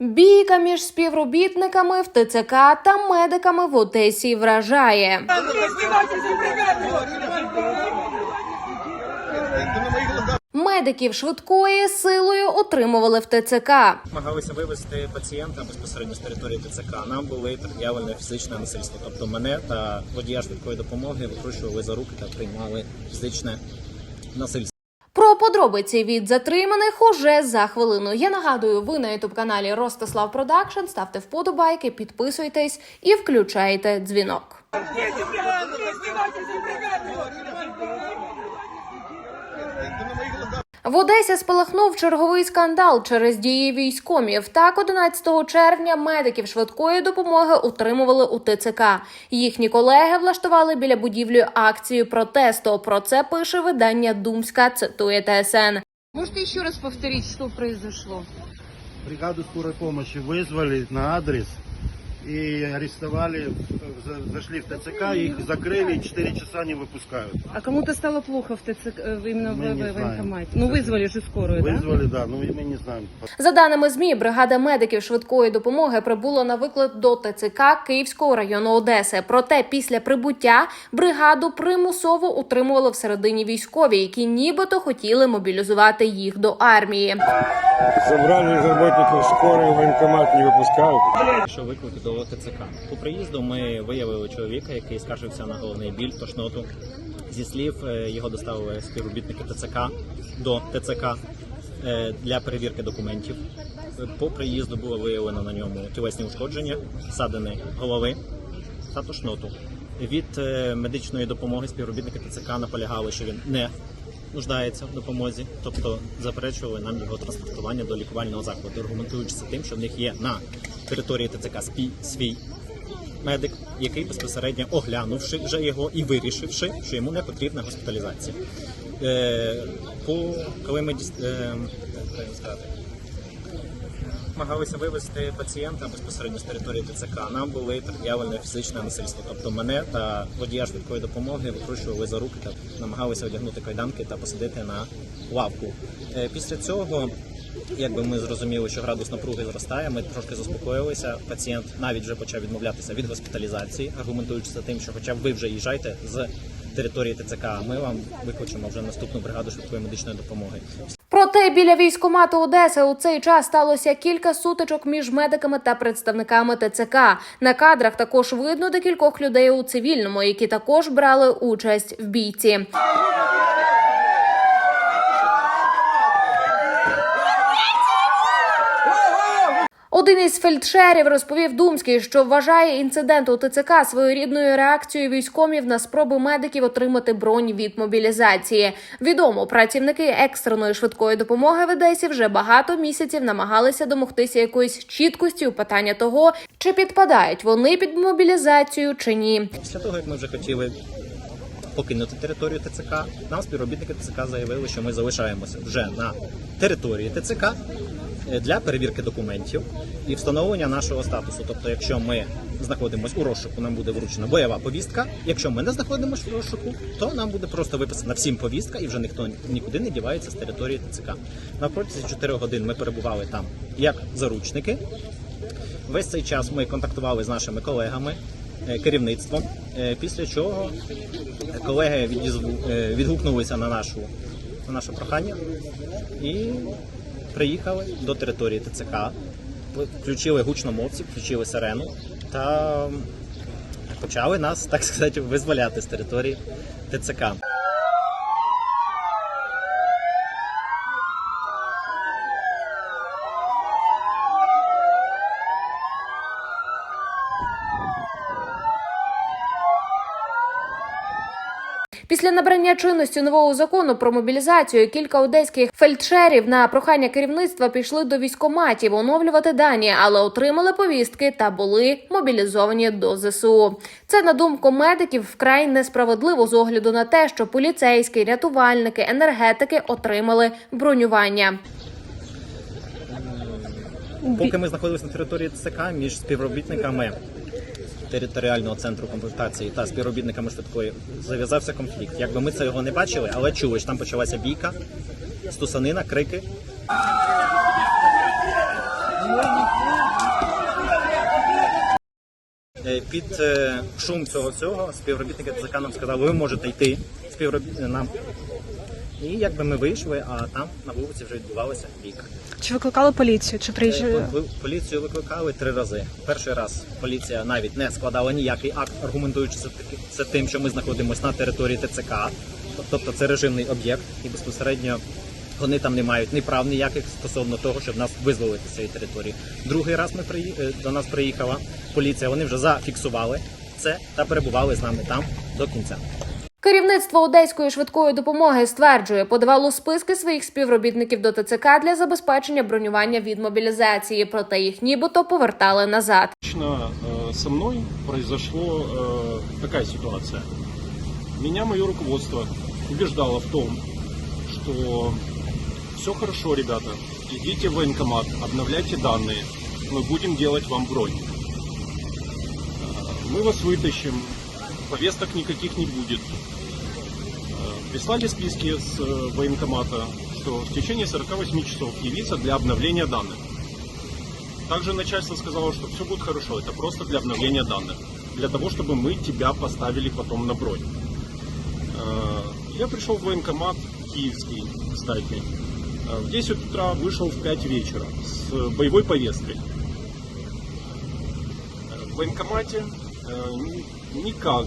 Бійка між співробітниками в ТЦК та медиками в Одесі вражає. Медиків швидкої силою отримували в ТЦК. намагалися вивезти пацієнта безпосередньо з території ТЦК. Нам були пред'явлено фізичне насильство. Тобто мене та водія швидкої допомоги викручували за руки та приймали фізичне насильство. Подробиці від затриманих уже за хвилину. Я нагадую, ви на ютуб каналі Ростислав Продакшн. Ставте вподобайки, підписуйтесь і включайте дзвінок. В Одесі спалахнув черговий скандал через дії військомів. Так, 11 червня медиків швидкої допомоги утримували у ТЦК. Їхні колеги влаштували біля будівлі акцію протесту. Про це пише видання Думська. Цитує ТСН. Можете еще раз повторить, что произошло? бригаду скорой помощи вызвали на адрес и арестовали, за- зашли в ТЦК, их закрыли, 4 часа не выпускают. А кому-то стало плохо в ТЦК, э, именно Мы в, не в знаем. военкомате? Ну, вызвали же скорую, да? Вызвали, да, но мы не знаем. За даними ЗМІ, бригада медиків швидкої допомоги прибула на виклик до ТЦК Київського району Одеси. Проте після прибуття бригаду примусово утримували всередині військові, які нібито хотіли мобілізувати їх до армії. Забрали работников скорой, военкомат не выпускают. Що виклик до ТЦК. По приїзду ми виявили чоловіка, який скаржився на головний біль, тошноту. Зі слів е, його доставили співробітники ТЦК до ТЦК е, для перевірки документів. По приїзду було виявлено на ньому тілесні ушкодження, ссадини голови та тошноту. Від е, медичної допомоги співробітники ТЦК наполягали, що він не нуждається в допомозі, тобто заперечували нам його транспортування до лікувального закладу, аргументуючи тим, що в них є на території ТЦК спій, свій медик, який безпосередньо оглянувши вже його і вирішивши, що йому не потрібна госпіталізація. Е, по коли ми е, намагалися вивезти пацієнта безпосередньо з території ТЦК. Нам були пред'явлено фізичне насильство. Тобто мене та водія швидкої допомоги викручували за руки та намагалися одягнути кайданки та посадити на лавку. Е, Після цього. Якби ми зрозуміли, що градус напруги зростає, ми трошки заспокоїлися. Пацієнт навіть вже почав відмовлятися від госпіталізації, аргументуючи це тим, що хоча б ви вже їжджайте з території ТЦК, а ми вам викличемо вже наступну бригаду швидкої медичної допомоги. Проте біля військомату Одеси у цей час сталося кілька сутичок між медиками та представниками ТЦК. На кадрах також видно декількох людей у цивільному, які також брали участь в бійці. Один із фельдшерів розповів Думський, що вважає інцидент у ТЦК своєрідною реакцією військомів на спроби медиків отримати бронь від мобілізації. Відомо, працівники екстреної швидкої допомоги в Одесі вже багато місяців намагалися домогтися якоїсь чіткості у питання того, чи підпадають вони під мобілізацію чи ні. Після того, як ми вже хотіли покинути територію ТЦК, нам співробітники ТЦК заявили, що ми залишаємося вже на території ТЦК для перевірки документів і встановлення нашого статусу. Тобто, якщо ми знаходимося у розшуку, нам буде вручена бойова повістка. Якщо ми не знаходимося в розшуку, то нам буде просто виписана всім повістка, і вже ніхто нікуди не дівається з території ТЦК. На протязі 4 годин ми перебували там як заручники. Весь цей час ми контактували з нашими колегами, е, керівництвом. е, Після чого колеги е, відгукнулися на нашу на наше прохання і приїхали до території ТЦК, включили гучномовці, включили сирену та почали нас, так сказати, визволяти з території ТЦК. Після набрання чинності нового закону про мобілізацію кілька одеських фельдшерів на прохання керівництва пішли до військоматів оновлювати дані, але отримали повістки та були мобілізовані до ЗСУ. Це на думку медиків вкрай несправедливо з огляду на те, що поліцейські, рятувальники, енергетики отримали бронювання. Поки ми знаходилися на території ТЦК між співробітниками територіального центру комплектації та співробітниками швидкої зав'язався конфлікт. Якби ми це його не бачили, але чули, що там почалася бійка, стусанина, крики. Е, під е, шум цього цього співробітники ТЗК нам сказали, ви можете йти співробітникам е, і якби ми вийшли, а там на вулиці вже відбувалася бійка. Чи викликали поліцію? Чи Е, приїжджали? Поліцію викликали три рази. Перший раз поліція навіть не складала ніякий акт, аргументуючи це тим, що ми знаходимося на території ТЦК, тобто це режимний об'єкт, і безпосередньо вони там не мають ні прав ніяких стосовно того, щоб нас визволити з цієї території. Другий раз ми приї... е, до нас приїхала поліція. Вони вже зафіксували це та перебували з нами там до кінця. Керівництво одеської швидкої допомоги стверджує, подавало списки своїх співробітників до ТЦК для забезпечення бронювання від мобілізації, проте їх нібито повертали назад. Лично э, со мной произошло э, такая ситуация. Меня мое руководство убеждало в том, что все хорошо, ребята, идите в военкомат, обновляйте данные, мы будем делать вам бронь. Э, Мы вас вытащим, повесток никаких не будет. Прислали списки с э, военкомата, что в течение 48 часов явиться для обновления данных. Также начальство сказало, что все будет хорошо, это просто для обновления данных, для того, чтобы мы тебя поставили потом на бронь. Э, Я пришел в военкомат киевский, кстати. Э, В 10 утра вышел в 5 вечера с боевой повесткой. В военкомате ни- никак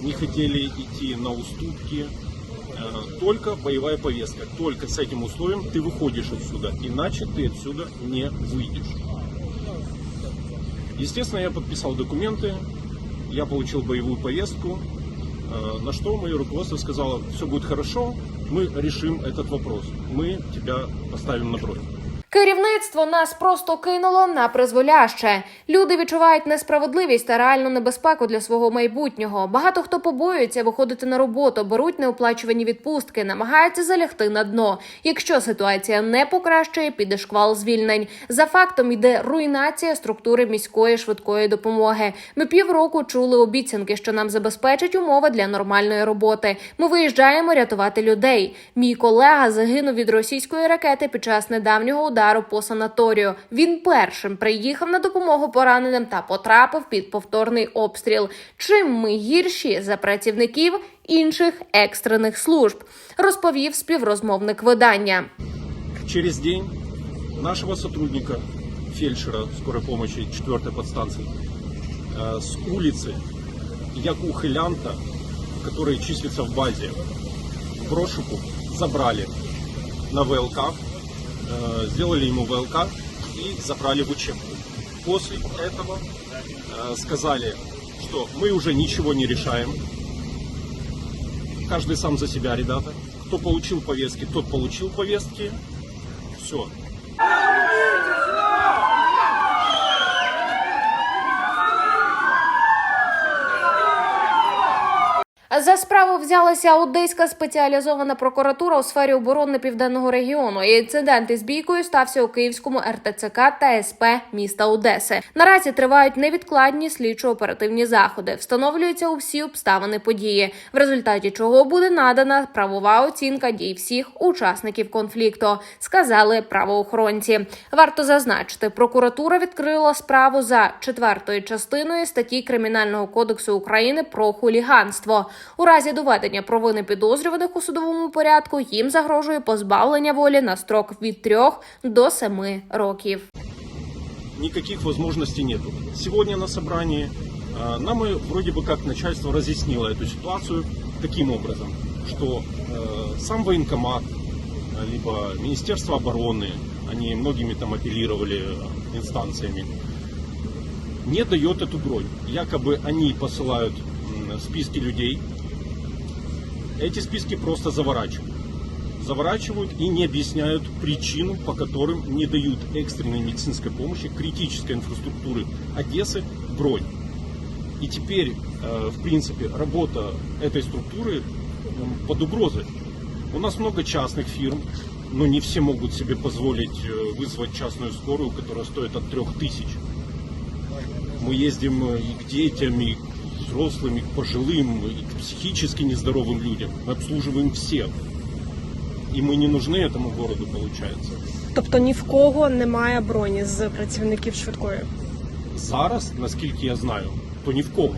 не хотели идти на уступки, только боевая повестка. Только с этим условием ты выходишь отсюда, иначе ты отсюда не выйдешь. Естественно, я подписал документы, я получил боевую повестку, э, на что мое руководство сказало, все будет хорошо, мы решим этот вопрос, мы тебя поставим на бронь. Керівництво нас просто кинуло на призволяще. Люди відчувають несправедливість та реальну небезпеку для свого майбутнього. Багато хто побоюється виходити на роботу, беруть неоплачувані відпустки, намагаються залягти на дно. Якщо ситуація не покращує, піде шквал звільнень. За фактом йде руйнація структури міської швидкої допомоги. Ми півроку чули обіцянки, що нам забезпечать умови для нормальної роботи. Ми виїжджаємо рятувати людей. Мій колега загинув від російської ракети під час недавнього удару по санаторію. Він першим приїхав на допомогу пораненим та потрапив під повторний обстріл. Чим ми гірші за працівників інших екстрених служб, розповів співрозмовник видання. Через день нашего сотрудника, фельдшера скорой помощи 4 подстанции, э, с улицы як ухилянта, который числится в базе, в розшуку, забрали на ВЛК, э, сделали ему ВЛК и забрали в учебку. После этого э, сказали, что мы уже ничего не решаем, каждый сам за себя, ребята. Кто получил повестки, тот получил повестки. Все. За справу взялася Одеська спеціалізована прокуратура у сфері оборони південного регіону. Інцидент із бійкою стався у Київському РТЦК та СП міста Одеси. Наразі тривають невідкладні слідчо-оперативні заходи. Встановлюються усі обставини події, в результаті чого буде надана правова оцінка дій всіх учасників конфлікту, сказали правоохоронці. Варто зазначити, прокуратура відкрила справу за четвертою частиною статті Кримінального кодексу України про хуліганство. У разі доведення провини підозрюваних у судовому порядку їм загрожує позбавлення волі на строк від 3 до 7 років. Никаких возможностей нету. Сегодня на собрании э, нам и вроде бы как начальство разъяснило эту ситуацию таким образом, что э, сам военкомат, э, либо Министерство обороны, они многими там апеллировали э, инстанциями, не дает эту бронь. Якобы они посылают м, списки людей, эти списки просто заворачивают. Заворачивают и не объясняют причину, по которым не дают экстренной медицинской помощи критической инфраструктуры Одессы бронь. И теперь, э, в принципе, работа этой структуры под угрозой. У нас много частных фирм, но не все могут себе позволить э, вызвать частную скорую, которая стоит от 3000. Мы ездим э, и к детям, и к взрослым, и к пожилым, и к психически нездоровым людям. Мы обслуживаем всех. И мы не нужны этому городу, получается. Тобто ні в кого немає броні з працівників швидкої. зараз, наскільки я знаю, то ні в кого.